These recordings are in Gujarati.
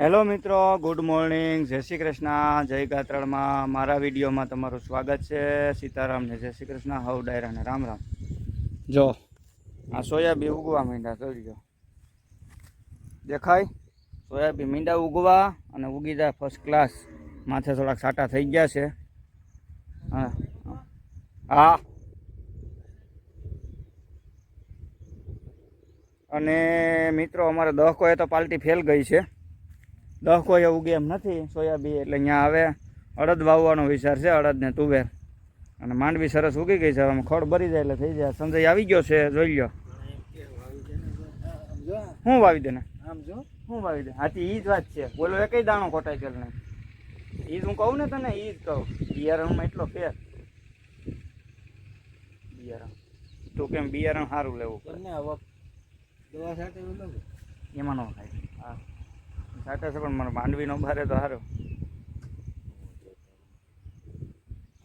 હેલો મિત્રો ગુડ મોર્નિંગ. જય શ્રી કૃષ્ણ. જય ગાત્રણમાં મારા વિડીયોમાં તમારું સ્વાગત છે. સીતારામ ને જય શ્રી કૃષ્ણ. હવ ડાયરા ને રામ રામ. જો. આ સોયાબી ઉગવા મીંડા જોઈ જો દેખાય? સોયાબી મીંડા ઉગવા અને ઉગી જાય ફર્સ્ટ ક્લાસ માથે થોડાક સાટા થઈ ગયા છે. હા. હા. અને મિત્રો અમારે દહકો એ તો પાલટી ફેલ ગઈ છે. દહ કોઈ ઉગે એમ નથી સોયાબી એટલે અહીંયા આવે અડદ વાવવાનો વિચાર છે અડદ ને તુવેર. અને માંડવી સરસ ઉગી ગઈ છે હવે ખડ ભરી જાય એટલે થઈ જાય. સંજય આવી ગયો છે જોઈ લો હું વાવી દે ને આમ જો. હું વાવી દે? હાથી ઈ જ વાત છે. બોલો એ કઈ દાણો ખોટાઈ ગયેલ નહીં ઈ જ હું કહું ને તને ઈ જ કહું. બિયારણમાં એટલો ફેર. બિયારણ. તું કેમ બિયારણ સારું લેવું દવા સાથે એમાં ન થાય. હા. સાથે છે પણ મને માંડવી નો ભારે તો સારો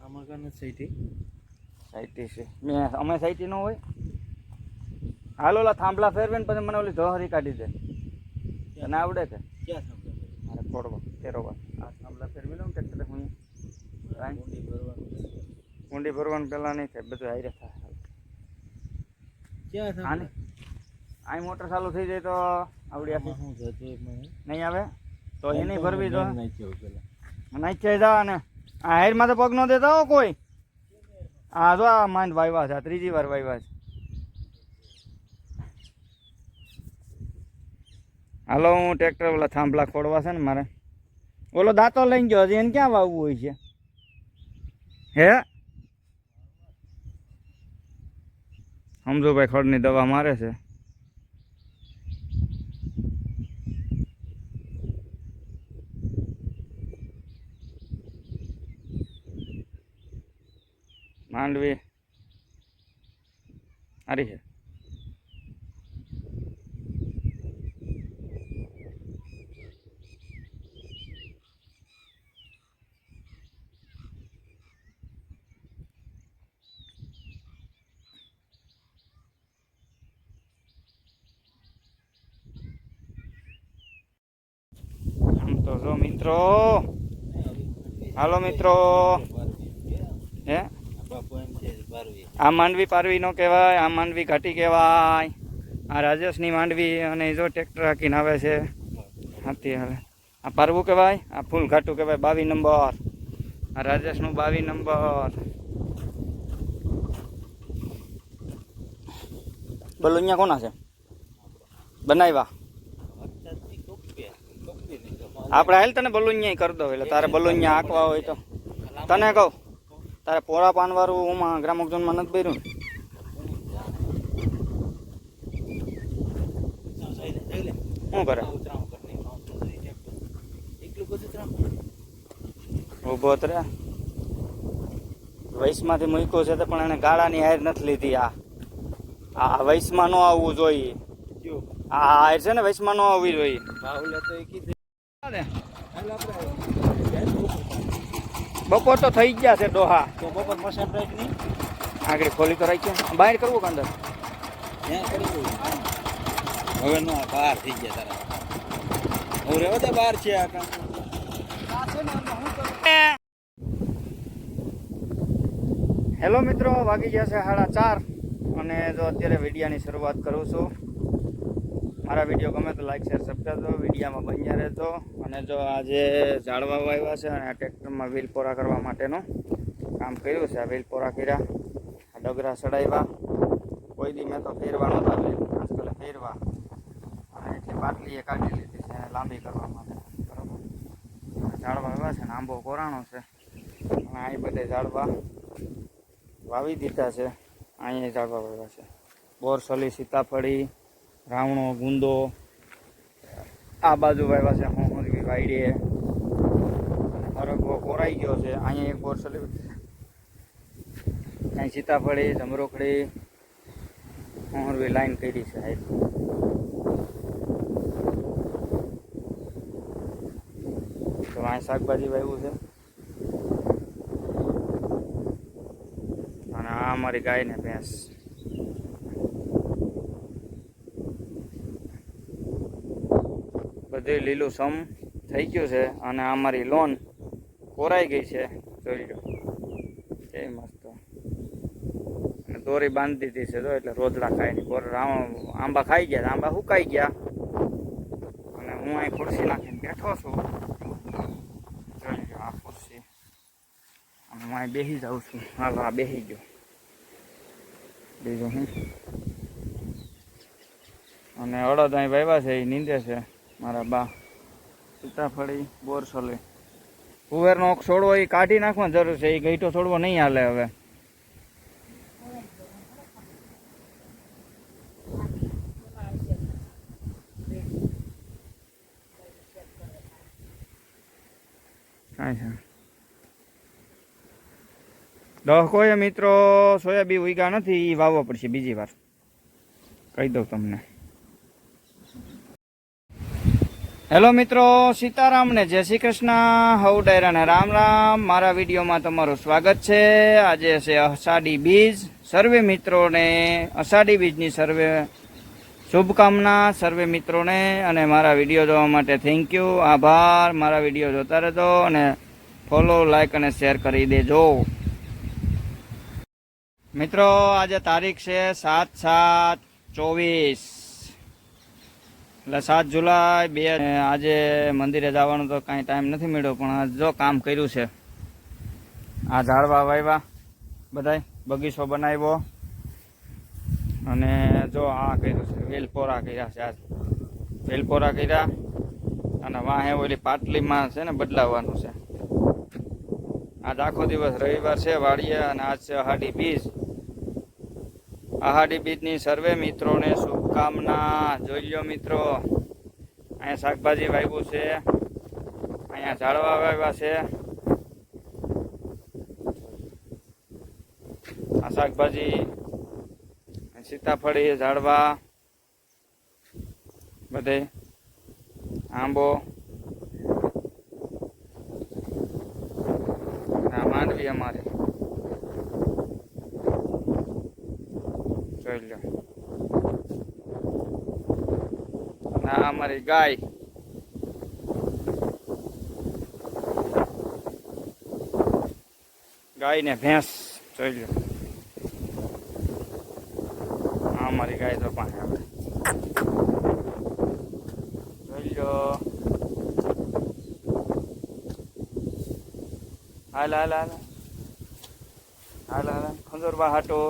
આમાં કાં નથી સહીથી સાઈટી છે મેં અમે સાઈટી નો હોય. હાલો ઓલા થાંભલા ફેરવે ને પછી મને ઓલી જોહરી કાઢી દે. તને આવડે છે ક્યાં સાંભળે મારે ફોડવા તેરોવા આ થાંભલા ફેરવી લઉં ટ્રેક્ટર હું? ઊંડી ભરવાનું પેલા ભરવાનું પહેલાં નહીં થાય બધું હારે થાય. ક્યાં આને? આ મોટર ચાલુ થઈ જાય તો આવડી આખી શું થતું નહીં આવે? તો એની ભરવી દો નાખ્યો પેલા. નાખ્યા જા અને આ હાઈરમાં તો પગ ન દેતા હો કોઈ. આ જો આ માંડ વાવ્યા છે ત્રીજી વાર વાવ્યા છે. હાલો હું ટ્રેક્ટર ઓલા થાંભલા ખોડવા છે ને મારે. ઓલો દાંતો લઈને ગયો હજી એને ક્યાં વાવવું હોય છે? હે? સમજો ભાઈ ખડની દવા મારે છે. માંડવી. આરી છે. તો જો મિત્રો. હાલો મિત્રો. હે? આ માંડવી પારવી નો કહેવાય, આ માંડવી ઘાટી કહેવાય. આ રાજેશની માંડવી અને જો ટ્રેક્ટર હાકીને આવે છે. હાથી હવે આ પારવું કહેવાય, આ ફૂલ ઘાટું કહેવાય, બાવી નંબર. આ રાજેશનું બાવી નંબર. બોલો, અહીંયા કોના છે? બનાવ્યા. આપણે હાલ તને બલુનિયા કરી દો, એટલે તારે બલુનિયા આંકવા હોય તો. તને કહું. તારે પોળા પાનવાળું હું ગ્રામોક્ષનમાં નથી ભર્યું લે શું કરે? ઊભો કરી એટલું બધું ઊભો જ રે. વૈશમાંથી મૂક્યો છે તો પણ એને ગાળાની હાર નથી લીધી આ. આ વૈશમાં ન આવવું જોઈએ. આ હાર છે ને વૈશમાં ન આવવી જોઈએ બાહુલે તો એ કીધું હાલ આપણે બપોર તો થઈ ગયા છે ડોહા. તો બપોર મસાન રાઈટ નહીં? આગળ ખોલી તો રાખીએ બહાર કરવું કે અંદર? હવે નો બહાર થઈ ગયા તારા. હવે રહેવા તો બહાર છે આ કામ. હેલો મિત્રો વાગી ગયા છે સાડા ચાર. અને જો અત્યારે વિડીયાની શરૂઆત કરું છું. મારા વીડિયો ગમે તો લાઈક શેર સબસ્ક્રાઈબ કરો. વિડીયામાં બન્યા રહેજો. અને જો આજે ઝાડવા વાવ્યા છે અને આ ટ્રેક્ટરમાં વ્હીલ પોરા કરવા માટેનું કામ કર્યું છે. આ વ્હીલ પોરા કર્યા. ડગરા ચડાવ્યા કોઈ દી મેં તો ફેરવા નહોતા આજકાલ ફેરવા. અને એટલી એ કાઢી લીધી છે એને લાંબી કરવા માટે. બરાબર. ઝાડવા વાવ્યા છે ને આંબો કોરાણો છે. અને અહીં બધે ઝાડવા વાવી દીધા છે. અહીંયા ઝાડવા વાવ્યા છે. બોરસલી સીતાફળી, રાવણો, ગુંદો આ બાજુ વાવ્યા છે. હોંહરવી વાયડીએ અરગવો કોરાઈ ગયો છે. અહીંયા એક બોરસલી અહીં સીતાફળી, જમરોખડી હોંહરવી લાઈન કરી છે સાહેબ. તો અહીં શાકભાજી વાવ્યું છે. અને આ અમારી ગાય ને ભેંસ. બધે લીલું સમ. થઈ ગયું છે અને અમારી લોન કોરાઈ ગઈ છે. જોઈ લો. એ મસ્ત. અને દોરી બાંધી દીધી છે જો, એટલે રોજડા ખાઈ નહીં આંબા ખાઈ ગયા, આંબા સુકાઈ ગયા. અને હું અહીં ખુરશી નાખીને બેઠો છું. જોઈ લો આ ખુરશી. હું અહીં બેસી જાઉં છું. હાલો, આ બેસી ગયો. બીજું હું. અને અડદ અહીં વાવ્યા છે, એ નીંદે છે મારા બા. સીતાફળી, બોરસોલી. કુવેરનો છોડવો એ કાઢી નાખવાની જરૂર છે. એ ગઈટો છોડવો નહીં હાલે હવે. કોઈ મિત્રો સોયાબી ઉગ્યા નથી એ વાવવા પડશે બીજી વાર. કહી દઉં તમને. હેલો મિત્રો સીતારામ ને જય શ્રી કૃષ્ણ. હવ ડાયરા ને રામ રામ. મારા વિડીયોમાં તમારું સ્વાગત છે. આજે છે અષાઢી બીજ. સર્વે મિત્રોને, અષાઢી બીજની સર્વે શુભકામના સર્વે મિત્રોને અને મારા વીડિયો જોવા માટે થેન્ક યુ આભાર. મારા વીડિયો જોતા રહેજો અને ફોલો લાઈક અને શેર કરી દેજો. મિત્રો, આજે તારીખ છે સાત સાત ચોવીસ. એટલે સાત જુલાઈ બે આજે મંદિરે જવાનો તો કાંઈ ટાઈમ નથી મળ્યો, પણ જો કામ કર્યું છે. આ ઝાડવા વાવ્યા બધાય, બગીચો બનાવ્યો. અને જો આ કર્યું છે, વેલપોરા કર્યા છે આજ. વેલપોરા કર્યા અને વાહે ઓલી પાટલીમાં છે ને બદલાવવાનું છે. આજ આખો દિવસ રવિવાર છે, વાડીએ અને આજ છે હાડી બીજ. આહાડી બીજની સર્વે મિત્રોને શુભકામના. જોઈ લો મિત્રો, અહીંયા શાકભાજી વાવ્યું છે, અહીંયા ઝાડવા વાવ્યા છે. આ શાકભાજી સીતાફળી, ઝાડવા, બધે, આંબો, આ માંડવી અમારે. જોઈ લો અને આ અમારી ગાય. ગાય ને ભેંસ જોઈ લો આ અમારી ગાય તો પાસે આવે. જોઈ લો હાલ હાલ હાલ. હાલ હાલ ખંજોરબા હાટો.